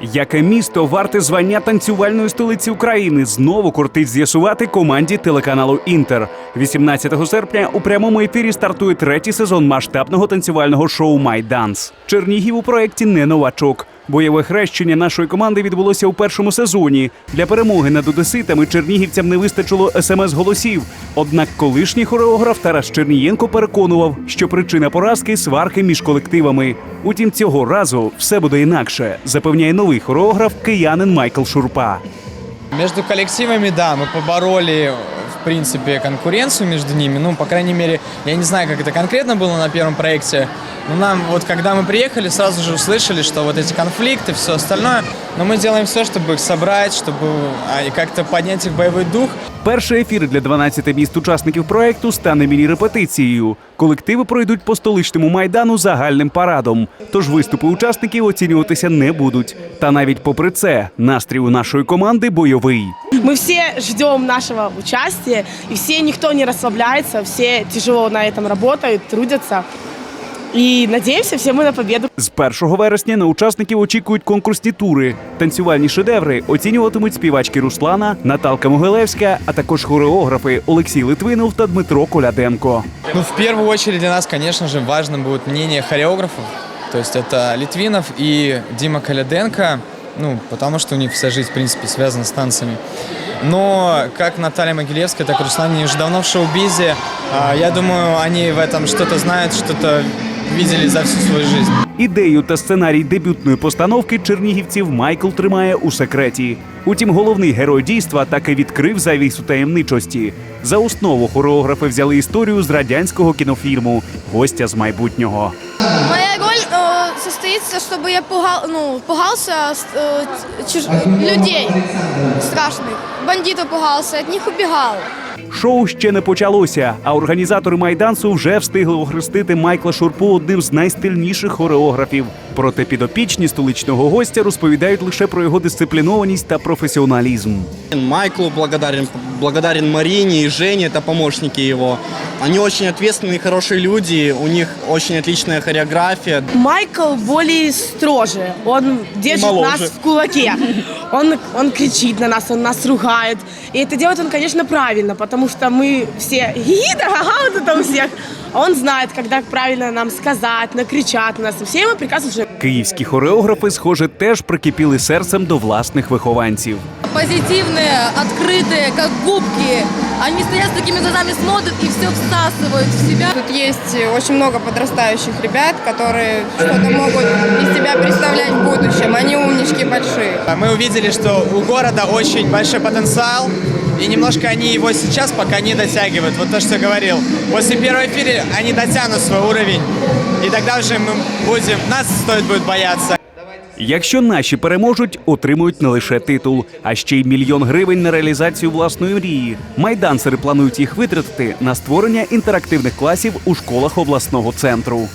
Яке місто варте звання танцювальної столиці України знову кортить з'ясувати команді телеканалу Інтер. 18 серпня у прямому ефірі стартує третій сезон масштабного танцювального шоу Майданс. Чернігів у проєкті не новачок. Бойове хрещення нашої команди відбулося у першому сезоні. Для перемоги над одеситами чернігівцям не вистачило смс-голосів. Однак колишній хореограф Тарас Чернієнко переконував, що причина поразки сварки між колективами. Утім, цього разу все буде інакше, запевняє новий хореограф киянин Майкл Шурпа. Между коллективами, да, мы побороли, в принципе, конкуренцию между ними. Ну, по крайней мере, я не знаю, как это конкретно было на первом проекте. Но нам, вот когда мы приехали, сразу же услышали, что вот эти конфликты, все остальное. Но мы делаем все, чтобы их собрать, чтобы а, и как-то поднять их боевой дух. Перший ефір для 12 міст учасників проекту стане міні-репетицією. Колективи пройдуть по столичному майдану загальним парадом. Тож виступи учасників оцінюватися не будуть. Та навіть попри це, настрій у нашої команди бойовий. Мы все ждем нашего участия, и все, никто не расслабляется, все тяжело на этом работают, трудятся. И надеемся все мы на победу. З 1 вересня на учасників очікують конкурсні тури. Танцювальні шедеври оцінюватимуть співачки Руслана, Наталка Могилевська, а також хореографи Олексій Литвинов та Дмитро Коляденко. Ну, в первую очередь для нас, конечно же, важно будет мнение хореографов. То есть это Литвинов и Дима Коляденко, ну, потому что у них вся жизнь, в принципе, связана с танцами. Но как Наталья Могилевская, так и Руслан, они уже давно в шоу-бизе. А, Я думаю, они в этом что-то знают, что-то видели за всю свою жизнь. Ідею та сценарій дебютної постановки чернігівців Майкл тримає у секреті. Утім, головний герой дійства таки відкрив завісу таємничості. За основу хореографи взяли історію з радянського кінофільму Гостя з майбутнього. Моя роль э, состоится, чтобы я пугал, ну, пугался э, чуж- людей страшных. Бандитов пугался, от них убегал. Шоу ще не почалося, а організатори майдансу вже встигли охрестити Майкла Шурпу одним з найстильніших хореографів. Проте підопічні столичного гостя розповідають лише про його дисциплінованість та професіоналізм. Майклу благодарен, благодарен Марине и Жене, это помощники его. Они очень ответственные, хорошие люди, у них очень отличная хореография. Майкл более строже, он держит моложе. нас в кулаке. Он, он кричит на нас, он нас ругает. И это делает он, конечно, правильно, потому что мы все хи да ха вот это у всех. А он знает, когда правильно нам сказать, накричать на нас. И все мы прекрасно живем. Київські хореографи, схоже, теж прикипіли серцем до власних вихованців. позитивные, открытые, как губки. Они стоят с такими глазами, смотрят и все всасывают в себя. Тут есть очень много подрастающих ребят, которые что-то могут из себя представлять в будущем. Они умнички большие. А Мы увидели, что у города очень большой потенциал, и немножко они его сейчас пока не дотягивают. Вот то, что я говорил. После первого эфира они дотянут свой уровень, и тогда уже мы будем, нас стоит будет бояться. Якщо наші переможуть, отримують не лише титул, а ще й мільйон гривень на реалізацію власної мрії. Майдансери планують їх витратити на створення інтерактивних класів у школах обласного центру.